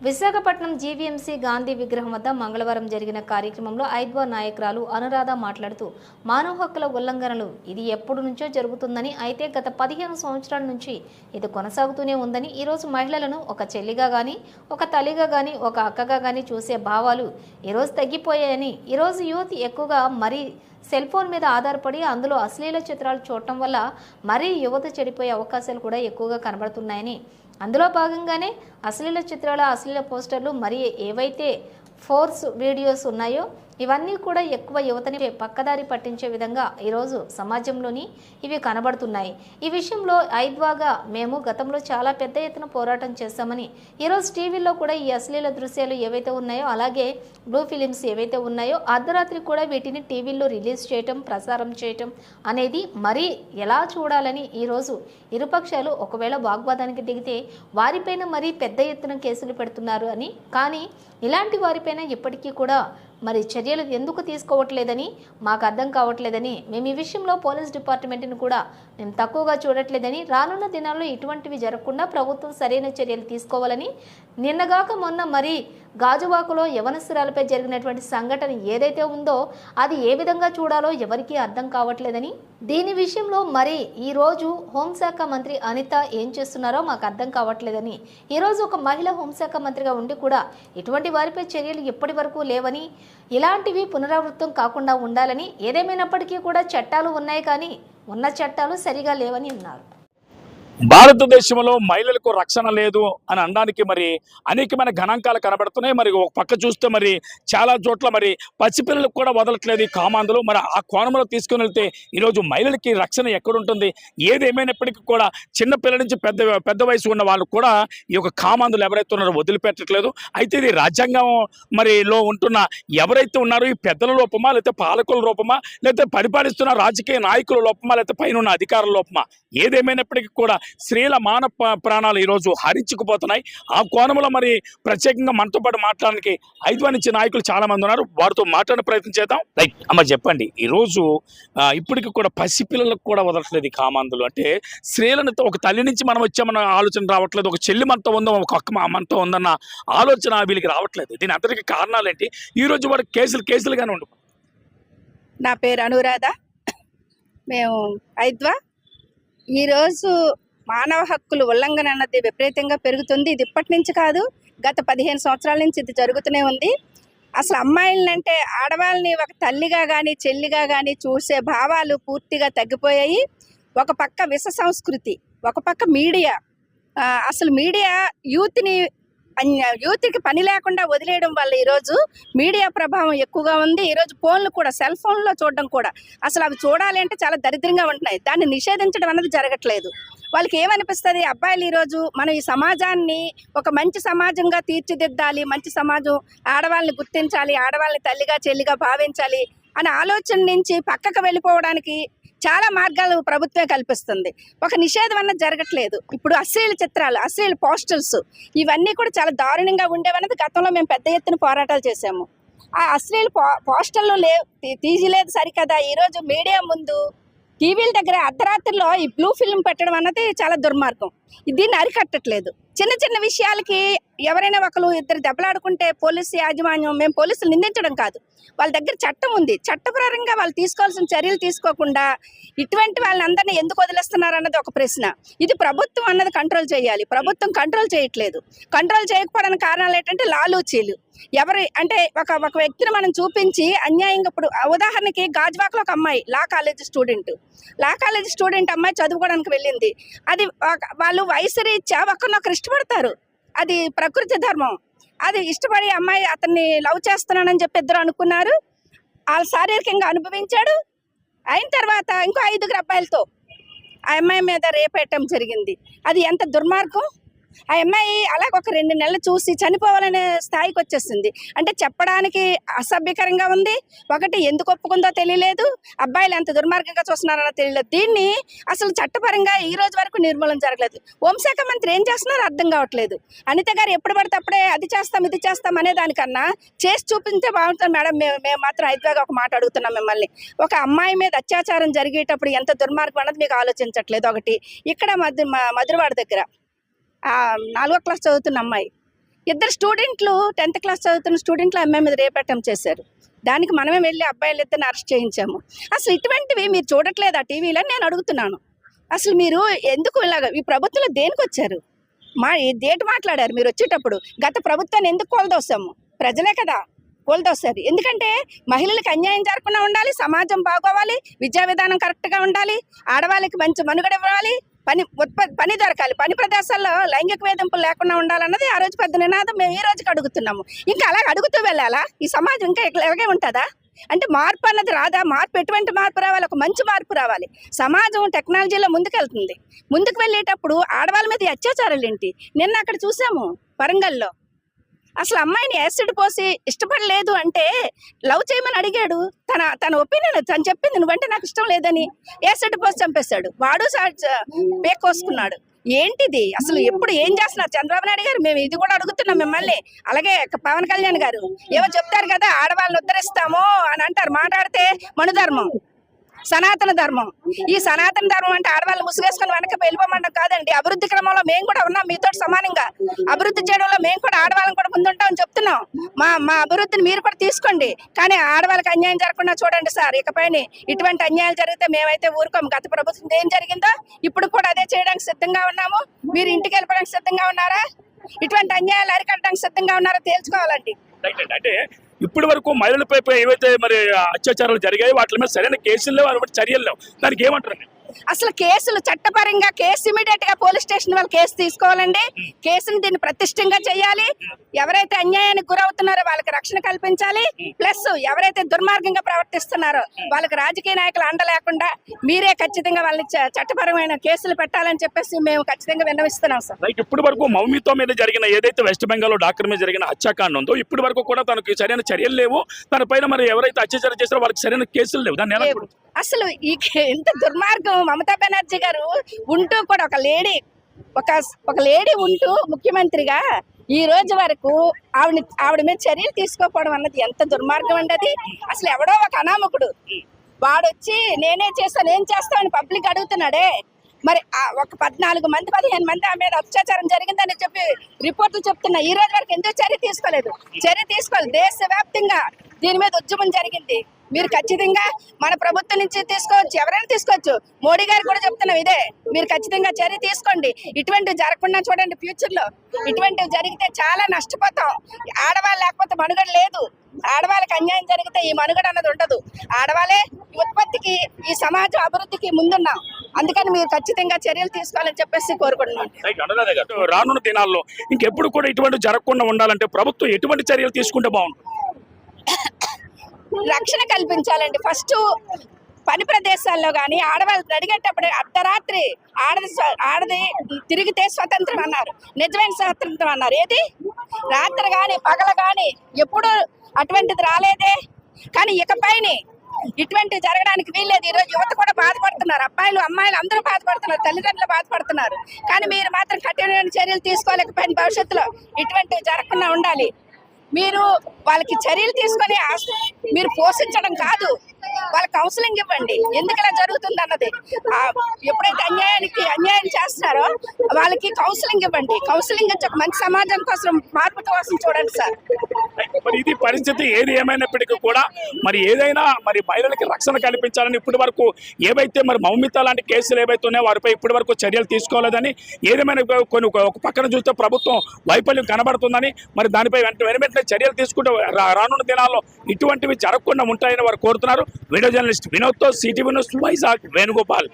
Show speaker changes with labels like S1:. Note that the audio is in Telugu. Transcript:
S1: విశాఖపట్నం జీవీఎంసీ గాంధీ విగ్రహం వద్ద మంగళవారం జరిగిన కార్యక్రమంలో ఐద్వా నాయకురాలు అనురాధ మాట్లాడుతూ మానవ హక్కుల ఉల్లంఘనలు ఇది ఎప్పటి నుంచో జరుగుతుందని అయితే గత పదిహేను సంవత్సరాల నుంచి ఇది కొనసాగుతూనే ఉందని ఈరోజు మహిళలను ఒక చెల్లిగా కానీ ఒక తల్లిగా కానీ ఒక అక్కగా కానీ చూసే భావాలు ఈరోజు తగ్గిపోయాయని ఈరోజు యూత్ ఎక్కువగా మరీ సెల్ ఫోన్ మీద ఆధారపడి అందులో అశ్లీల చిత్రాలు చూడటం వల్ల మరీ యువత చెడిపోయే అవకాశాలు కూడా ఎక్కువగా కనబడుతున్నాయని అందులో భాగంగానే అశ్లీల చిత్రాల అశ్లీల పోస్టర్లు మరి ఏవైతే ఫోర్స్ వీడియోస్ ఉన్నాయో ఇవన్నీ కూడా ఎక్కువ యువతని పక్కదారి పట్టించే విధంగా ఈరోజు సమాజంలోని ఇవి కనబడుతున్నాయి. ఈ విషయంలో ఐద్వాగా మేము గతంలో చాలా పెద్ద ఎత్తున పోరాటం చేస్తామని ఈరోజు టీవీలో కూడా ఈ అశ్లీల దృశ్యాలు ఏవైతే ఉన్నాయో అలాగే బ్లూ ఫిలిమ్స్ ఏవైతే ఉన్నాయో అర్ధరాత్రి కూడా వీటిని టీవీల్లో రిలీజ్ చేయటం ప్రసారం చేయటం అనేది మరీ ఎలా చూడాలని ఈరోజు ఇరుపక్షాలు ఒకవేళ వాగ్వాదానికి దిగితే వారిపైన మరీ పెద్ద ఎత్తున కేసులు పెడుతున్నారు అని. కానీ ఇలాంటి వారిపైన ఇప్పటికీ కూడా మరి చర్యలు ఎందుకు తీసుకోవట్లేదని మాకు అర్థం కావట్లేదని మేము ఈ విషయంలో పోలీస్ డిపార్ట్మెంట్ని కూడా మేము తక్కువగా చూడట్లేదని రానున్న దినాల్లో ఇటువంటివి జరగకుండా ప్రభుత్వం సరైన చర్యలు తీసుకోవాలని నిన్నగాక మొన్న మరి గాజువాకలో యవనస్తురాలపై జరిగినటువంటి సంఘటన ఏదైతే ఉందో అది ఏ విధంగా చూడాలో ఎవరికీ అర్థం కావట్లేదని. దీని విషయంలో మరి ఈరోజు హోంశాఖ మంత్రి అనిత ఏం చేస్తున్నారో మాకు అర్థం కావట్లేదని. ఈరోజు ఒక మహిళ హోంశాఖ మంత్రిగా ఉండి కూడా ఇటువంటి వారిపై చర్యలు ఇప్పటి వరకు లేవని ఇలాంటివి పునరావృతం కాకుండా ఉండాలని ఏదేమైనప్పటికీ కూడా చట్టాలు ఉన్నాయి కానీ ఉన్న చట్టాలు సరిగా లేవని అన్నారు
S2: భారతదేశంలో మహిళలకు రక్షణ లేదు అని అనడానికి మరి అనేకమైన గణాంకాలు కనబడుతున్నాయి. మరి ఒక పక్క చూస్తే మరి చాలా చోట్ల మరి పసిపిల్లలకు కూడా వదలట్లేదు ఈ కామాంధులు. మరి ఆ కోణంలో తీసుకుని వెళ్తే ఈరోజు మహిళలకి రక్షణ ఎక్కడుంటుంది? ఏది ఏమైనప్పటికీ కూడా చిన్న పిల్లల నుంచి పెద్ద పెద్ద వయసు ఉన్న వాళ్ళు కూడా ఈ యొక్క కామాంధులు ఎవరైతే ఉన్నారో వదిలిపెట్టట్లేదు. అయితే ఇది రాజ్యాంగం మరి లో ఉంటున్న ఎవరైతే ఉన్నారో ఈ పెద్దల లోపమా లేకపోతే పాలకుల లోపమా లేకపోతే పరిపాలిస్తున్న రాజకీయ నాయకుల లోపమా లేకపోతే పైన ఉన్న అధికారుల లోపమా ఏదేమైనప్పటికీ కూడా స్త్రీల మాన ప్రాణాలు ఈరోజు హరించుకుపోతున్నాయి. ఆ కోణంలో మరి ప్రత్యేకంగా మనతో పాటు మాట్లాడడానికి ఐదు నుంచి నాయకులు చాలామంది ఉన్నారు. వారితో మాట్లాడే ప్రయత్నం చేద్దాం. రైట్ అమ్మ చెప్పండి. ఈరోజు ఇప్పటికి కూడా పసిపిల్లలకు కూడా వదలట్లేదు ఈ కామాంధులు. అంటే స్త్రీలను ఒక తల్లి నుంచి మనం వచ్చామన్న ఆలోచన రావట్లేదు. ఒక చెల్లి మనతో ఉందో ఒక అక్క మా- మనతో ఉందన్న ఆలోచన వీళ్ళకి రావట్లేదు. దీని అందరికీ కారణాలు ఏంటి ఈ రోజు వాడు కేసులు కేసులుగానే ఉండు.
S3: నా పేరు అనురాధ. మేము ఐద్వా. ఈరోజు మానవ హక్కులు ఉల్లంఘన అన్నది విపరీతంగా పెరుగుతుంది. ఇది ఇప్పటి నుంచి కాదు గత పదిహేను సంవత్సరాల నుంచి ఇది జరుగుతూనే ఉంది. అసలు అమ్మాయిలనంటే ఆడవాళ్ళని ఒక తల్లిగా కానీ చెల్లిగా కానీ చూసే భావాలు పూర్తిగా తగ్గిపోయాయి. ఒక పక్క విష సంస్కృతి ఒక పక్క మీడియా. అసలు మీడియా యూత్ని యూత్కి పని లేకుండా వదిలేయడం వల్ల ఈరోజు మీడియా ప్రభావం ఎక్కువగా ఉంది. ఈరోజు ఫోన్లు కూడా సెల్ ఫోన్లో చూడడం కూడా. అసలు అవి చూడాలి అంటే చాలా దరిద్రంగా ఉంటున్నాయి. దాన్ని నిషేధించడం అనేది జరగట్లేదు. వాళ్ళకి ఏమనిపిస్తుంది అబ్బాయిలు ఈరోజు మనం ఈ సమాజాన్ని ఒక మంచి సమాజంగా తీర్చిదిద్దాలి మంచి సమాజం ఆడవాళ్ళని గుర్తించాలి ఆడవాళ్ళని తల్లిగా చెల్లిగా భావించాలి అనే ఆలోచన నుంచి పక్కకు వెళ్ళిపోవడానికి చాలా మార్గాలు ప్రభుత్వమే కల్పిస్తుంది. ఒక నిషేధం అన్నది జరగట్లేదు. ఇప్పుడు అశ్లీల చిత్రాలు అశ్లీల పోస్టర్స్ ఇవన్నీ కూడా చాలా దారుణంగా ఉండేవన్నది గతంలో మేము పెద్ద ఎత్తున పోరాటాలు చేసాము ఆ అశ్లీల పో పోస్టర్లు లేవు తీసిలేదు సరికదా? ఈరోజు మీడియా ముందు టీవీల దగ్గర అర్ధరాత్రిలో ఈ బ్లూ ఫిల్మ్ పెట్టడం అన్నది చాలా దుర్మార్గం. దీన్ని అరికట్టట్లేదు. చిన్న చిన్న విషయాలకి ఎవరైనా ఒకరు ఇద్దరు దెబ్బలాడుకుంటే పోలీసు యాజమాన్యం మేము పోలీసులు నిందించడం కాదు. వాళ్ళ దగ్గర చట్టం ఉంది. చట్టపరంగా వాళ్ళు తీసుకోవాల్సిన చర్యలు తీసుకోకుండా ఇటువంటి వాళ్ళందరినీ ఎందుకు వదిలేస్తున్నారు అన్నది ఒక ప్రశ్న. ఇది ప్రభుత్వం అన్నది కంట్రోల్ చేయాలి. ప్రభుత్వం కంట్రోల్ చేయట్లేదు. కంట్రోల్ చేయకపోవడానికి కారణాలు ఏంటంటే లాలూచీలు. ఎవరి అంటే ఒక ఒక వ్యక్తిని మనం చూపించి అన్యాయంగా ఇప్పుడు ఉదాహరణకి గాజువాకలో ఒక అమ్మాయి law college student. Law college student అమ్మాయి చదువుకోవడానికి వెళ్ళింది. అది వాళ్ళు వయసు రీత్యా ఒకరినొకరు ఇష్టపడతారు. అది ప్రకృతి ధర్మం. అది ఇష్టపడి అమ్మాయి అతన్ని లవ్ చేస్తున్నానని చెప్పి ఇద్దరు అనుకున్నారు. వాళ్ళు శారీరకంగా అనుభవించాడు. అయిన తర్వాత ఇంకో ఐదుగురు అబ్బాయిలతో ఆ అమ్మాయి మీద రేపేయటం జరిగింది. అది ఎంత దుర్మార్గం? ఆ అమ్మాయి అలాగ ఒక రెండు నెలలు చూసి చనిపోవాలనే స్థాయికి వచ్చేసింది అంటే చెప్పడానికి అసభ్యకరంగా ఉంది. ఒకటి ఎందుకు ఒప్పుకుందో తెలియలేదు. అబ్బాయిలు ఎంత దుర్మార్గంగా చూస్తున్నారో తెలియలేదు. దీన్ని అసలు చట్టపరంగా ఈ రోజు వరకు నిర్మూలన జరగలేదు. హోంశాఖ మంత్రి ఏం చేస్తున్నారో అర్థం కావట్లేదు. అనిత గారు ఎప్పుడు పడితే అప్పుడే అది చేస్తాం ఇది చేస్తాం అనే దానికన్నా చేసి చూపించే బాగుంటుంది మేడం మేము మేము మాత్రం హైదరాబాద్ ఒక మాట అడుగుతున్నాం మిమ్మల్ని. ఒక అమ్మాయి మీద అత్యాచారం జరిగేటప్పుడు ఎంత దుర్మార్గం అన్నది మీకు ఆలోచించట్లేదు ఒకటి. ఇక్కడ మధు మ- మధురవాడ దగ్గర నాలుగో క్లాస్ చదువుతున్న అమ్మాయి. ఇద్దరు స్టూడెంట్లు టెన్త్ క్లాస్ చదువుతున్న స్టూడెంట్లు అమ్మాయి మీద రేప్ అటెంప్ట్ చేశారు. దానికి మనమే వెళ్ళి అబ్బాయిలు ఇద్దరిని అరెస్ట్ చేయించాము. అసలు ఇటువంటివి మీరు చూడట్లేదా టీవీలో నేను అడుగుతున్నాను. అసలు మీరు ఎందుకు ఇలాగ ఈ ప్రభుత్వంలో దేనికి వచ్చారు? మా దేటి మాట్లాడారు మీరు వచ్చేటప్పుడు. గత ప్రభుత్వాన్ని ఎందుకు కోల్దోసాము? ప్రజలే కదా కోల్దోస్తారు ఎందుకంటే మహిళలకు అన్యాయం జరగకుండా ఉండాలి సమాజం బాగోవాలి విద్యా విధానం కరెక్ట్గా ఉండాలి ఆడవాళ్ళకి మంచి మనుగడ ఇవ్వాలి పని ఉత్పత్తి పని దొరకాలి. పని ప్రదేశాల్లో లైంగిక వేధింపులు లేకుండా ఉండాలన్నది ఆ రోజు పెద్ద నినాదం మేము ఈ రోజుకి అడుగుతున్నాము. ఇంకా అలాగ అడుగుతూ వెళ్ళాలా? ఈ సమాజం ఇంకా ఇలాగే ఉంటుందా? అంటే మార్పు అన్నది రాదా? మార్పు ఎటువంటి మార్పు రావాలి? ఒక మంచి మార్పు రావాలి. సమాజం టెక్నాలజీలో ముందుకెళ్తుంది. ముందుకు వెళ్ళేటప్పుడు ఆడవాళ్ళ మీద అత్యాచారాలు ఏంటి నిన్న అక్కడ చూసాము వరంగల్లో. అసలు అమ్మాయిని యాసిడ్ పోసి ఇష్టపడలేదు అంటే లవ్ చేయమని అడిగాడు. తన తన ఒపీనియన్ తను చెప్పింది నువ్వంటే నాకు ఇష్టం లేదని యాసిడ్ పోసి చంపేశాడు. వాడు పేకోసుకున్నాడు కోసుకున్నాడు. ఏంటిది? అసలు ఎప్పుడు ఏం చేస్తున్నారు? చంద్రబాబు నాయుడు గారు మేము ఇది కూడా అడుగుతున్నాం మిమ్మల్ని. అలాగే పవన్ కళ్యాణ్ గారు ఏవో చెప్తారు కదా ఆడవాళ్ళని ఉద్ధరిస్తాము అని అంటారు. మాట్లాడితే మనుధర్మం సనాతన ధర్మం. ఈ సనాతన ధర్మం అంటే ఆడవాళ్ళు ముసుగేసుకుని వెనక వెళ్ళిపోమంటాం కాదండి. అభివృద్ధి క్రమంలో మేము కూడా ఉన్నాం మీతో సమానంగా. అభివృద్ధి చేయడంలో మేము కూడా ఆడవాళ్ళని కూడా ముందుంటామని చెప్తున్నాం. మా మా అభివృద్ధిని మీరు కూడా తీసుకోండి. కానీ ఆడవాళ్ళకి అన్యాయం జరగకుండా చూడండి సార్. ఇకపైన ఇటువంటి అన్యాయాలు జరిగితే మేమైతే ఊరుకోము గత ప్రభుత్వం ఏం జరిగిందో ఇప్పుడు కూడా అదే చేయడానికి సిద్ధంగా ఉన్నాము. మీరు ఇంటికి వెళ్ళిపోవడానికి సిద్ధంగా ఉన్నారా? ఇటువంటి అన్యాయాలు అరికట్టడానికి సిద్ధంగా ఉన్నారా? తేల్చుకోవాలండి.
S2: అంటే ఇప్పటి వరకు మహిళలపై ఏవైతే మరి అత్యాచారాలు జరిగాయి వాటి మీద సరైన కేసులు లేవు అటువంటి చర్యలు లేవు. దానికి ఏమంటారు
S3: అసలు కేసులు చట్టపరంగా కేసు ఇమీడియట్గా పోలీస్ స్టేషన్ వాళ్ళు కేసు తీసుకోవాలండి. కేసుని దీన్ని ప్రతిష్టంగా చేయాలి. ఎవరైతే అన్యాయానికి గురవుతున్నారో వాళ్ళకి రక్షణ కల్పించాలి. ప్లస్ ఎవరైతే దుర్మార్గంగా ప్రవర్తిస్తున్నారో వాళ్ళకి రాజకీయ నాయకులు అండ లేకుండా మీరే ఖచ్చితంగా వాళ్ళని చట్టపరమైన కేసులు పెట్టాలని చెప్పేసి మేము ఖచ్చితంగా విన్నవిస్తున్నాం సార్.
S2: రైట్ ఇప్పటి వరకు మౌమితో మీద జరిగిన ఏదైతే వెస్ట్ బెంగాల్ డాక్టర్ మీద జరిగిన హత్యాకాండ ఉందో ఇప్పటి వరకు కూడా తనకి సరైన చర్యలు లేవు. తన పైన మరి ఎవరైతే అత్యాచారం చేస్తారో వాళ్ళకి సరైన కేసులు లేవు. దాన్ని ఎలా?
S3: అసలు ఈ ఎంత దుర్మార్గం మమతా బెనర్జీ గారు ఉంటూ కూడా ఒక లేడీ ఒక ఒక లేడీ ఉంటూ ముఖ్యమంత్రిగా ఈ రోజు వరకు ఆవిడ ఆవిడ మీద చర్యలు తీసుకోకపోవడం అన్నది ఎంత దుర్మార్గం అండి అది? అసలు ఎవడో ఒక అనామకుడు. వాడొచ్చి నేనే చేస్తాను ఏం చేస్తామని పబ్లిక్ అడుగుతున్నాడే. మరి ఆ ఒక పద్నాలుగు మంది పదిహేను మంది ఆమె మీద అత్యాచారం జరిగిందని చెప్పి రిపోర్ట్లు చెప్తున్నా ఈ రోజు వరకు ఎందుకు చర్య తీసుకోలేదు? చర్య తీసుకోవాలి దేశవ్యాప్తంగా దీని మీద ఉద్యమం జరిగింది. మీరు ఖచ్చితంగా మన ప్రభుత్వం నుంచి తీసుకోవచ్చు ఎవరైనా తీసుకోవచ్చు. మోడీ గారు కూడా చెప్తున్నాం ఇదే. మీరు ఖచ్చితంగా చర్య తీసుకోండి. ఇటువంటివి జరగకుండా చూడండి ఫ్యూచర్లో ఇటువంటివి జరిగితే చాలా నష్టపోతాం. ఆడవాళ్ళు లేకపోతే మనుగడ లేదు. ఆడవాళ్ళకి అన్యాయం జరిగితే ఈ మనుగడ అన్నది ఉండదు. ఆడవాళ్ళే ఉత్పత్తికి ఈ సమాజం అభివృద్ధికి ముందున్నాం. అందుకని మీరు ఖచ్చితంగా చర్యలు తీసుకోవాలని చెప్పేసి కోరుకుంటున్నాం.
S2: రానున్న దినాల్లో ఇంకెప్పుడు కూడా ఇటువంటి జరగకుండా ఉండాలంటే ప్రభుత్వం ఎటువంటి చర్యలు తీసుకుంటే బాగుంటుంది?
S3: రక్షణ కల్పించాలండి. ఫస్ట్ పని ప్రదేశాల్లో కానీ ఆడవాళ్ళు అడిగేటప్పుడు అర్ధరాత్రి ఆడది ఆడది తిరిగితే స్వతంత్రం అన్నారు. నిజమైన స్వతంత్రం అన్నారు. ఏది? రాత్రి కానీ పగల కానీ ఎప్పుడు అటువంటిది రాలేదే. కానీ ఇకపైన ఇటువంటి జరగడానికి వీల్లేదు. ఈరోజు యువత కూడా బాధపడుతున్నారు. అబ్బాయిలు అమ్మాయిలు అందరూ బాధపడుతున్నారు. తల్లిదండ్రులు బాధపడుతున్నారు. కానీ మీరు మాత్రం కఠినమైన చర్యలు తీసుకోలేకపోయిన భవిష్యత్తులో ఇటువంటివి జరగకుండా ఉండాలి. మీరు వాళ్ళకి చర్యలు తీసుకొని మీరు పోషించడం కాదు. వాళ్ళ కౌన్సిలింగ్ ఇవ్వండి. ఎందుకు ఇలా జరుగుతుంది అన్నది ఎప్పుడైతే అన్యాయానికి అన్యాయం చేస్తున్నారో వాళ్ళకి కౌన్సిలింగ్ ఇవ్వండి. కౌన్సిలింగ్ ఇచ్చి ఒక మంచి సమాజం కోసం మార్పు కోసం చూడండి సార్.
S2: మరి ఇది పరిస్థితి ఏది ఏమైనప్పటికీ కూడా మరి ఏదైనా మరి మహిళలకి రక్షణ కల్పించాలని ఇప్పటి వరకు ఏవైతే మరి మౌమిత లాంటి కేసులు ఏవైతే ఉన్నాయో వారిపై ఇప్పటి వరకు చర్యలు తీసుకోలేదని ఏదేమైనా కొన్ని ఒక- పక్కన చూస్తే ప్రభుత్వం వైఫల్యం కనబడుతుందని మరి దానిపై వెంట వెంటనే చర్యలు తీసుకుంటూ రా- రానున్న దినాల్లో ఇటువంటివి జరగకుండా ఉంటాయని వారు కోరుతున్నారు. వీడియో జర్నలిస్ట్ వినోద్తో సిటీవీ న్యూస్ వైజాగ్ వేణుగోపాల్.